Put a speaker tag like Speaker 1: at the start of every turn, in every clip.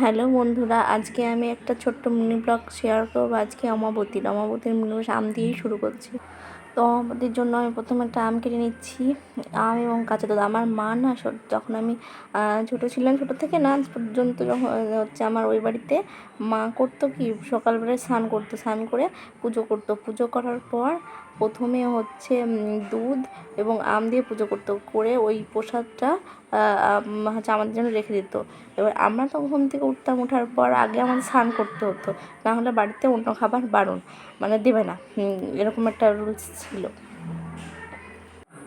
Speaker 1: Hello বন্ধুরা, আজকে আমি একটা ছোট্ট মিনি ব্লগ শেয়ার করব। আজকে অমাবতীর অমাবতীর মিনি আম দিয়েই শুরু করছি। তো অমাবতীর জন্য আমি প্রথমে একটা আম কেটে নিচ্ছি। আম এবং কাঁচা দুধ। আমার মা না যখন আমি ছোটো ছিলাম, ছোটো থেকে না পর্যন্ত যখন হচ্ছে আমার ওই বাড়িতে মা করতো কি, সকালবেলায় স্নান করতো, স্নান করে পুজো করতো। পুজো করার পর প্রথমে হচ্ছে দুধ এবং আম দিয়ে পুজো করতো। করে ওই প্রসাদটা হচ্ছে আমাদের জন্য রেখে দিত। এবার আমরা তো ঘুম থেকে উঠতাম ওঠার পর আগে আমাদের স্নান করতে হতো। না হলে বাড়িতে অন্য খাবার বারণ মানে দেবে না। এরকম একটা রুলস ছিল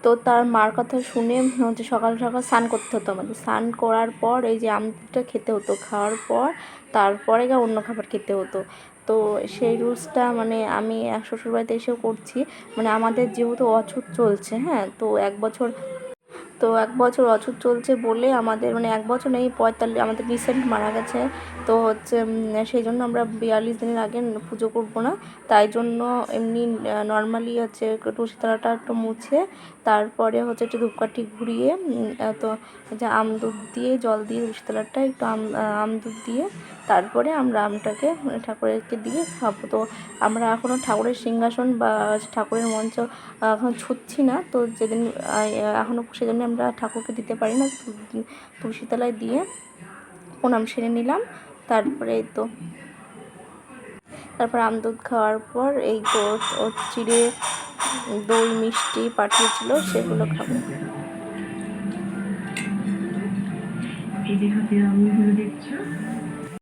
Speaker 1: তো তার মার কথা শুনে হচ্ছে সকাল সকাল স্নান করতে হতো আমাদের। স্নান করার পর এই যে আমটা খেতে হতো, খাওয়ার পর তারপরে গিয়ে অন্য খাবার খেতে হতো। তো সেই রুলসটা মানে আমি এক শ্বশুরবাড়িতে এসেও করছি। মানে আমাদের যেহেতু অছুত চলছে হ্যাঁ তো এক বছর তো এক বছর অছুত চলছে বলে আমাদের মানে এক বছর নেই, পঁয়তাল্লিশ, আমাদের রিসেন্ট মারা গেছে। তো হচ্ছে সেই জন্য আমরা বিয়াল্লিশ দিনের আগে পুজো করব না। তাই জন্য এমনি নর্মালি হচ্ছে একটু তুলসী তলাটা একটু মুছে, তারপরে হচ্ছে একটু ধূপকাঠি ঘুরিয়ে তো যে আম দুধ দিয়ে, জল দিয়ে তুলসী তলাটা একটু আম আম দুধ দিয়ে তারপরে আমরা আমটাকে ঠাকুরকে দিয়ে খাব। তো আমরা এখনও ঠাকুরের সিংহাসন বা ঠাকুরের মঞ্চ এখন ছুটছি না। তো যেদিন এখনও সেজন্য আমরা ঠাকুরকে দিতে পারি না। তুলসীতলায় দিয়ে প্রণাম সেরে নিলাম। তারপরে তো, তারপর আম দুধ খাওয়ার পর এই তো চিড়ে দই, মিষ্টি পাঠিয়েছিল, সেগুলো খাব।
Speaker 2: এই আমগুলো দেখছ?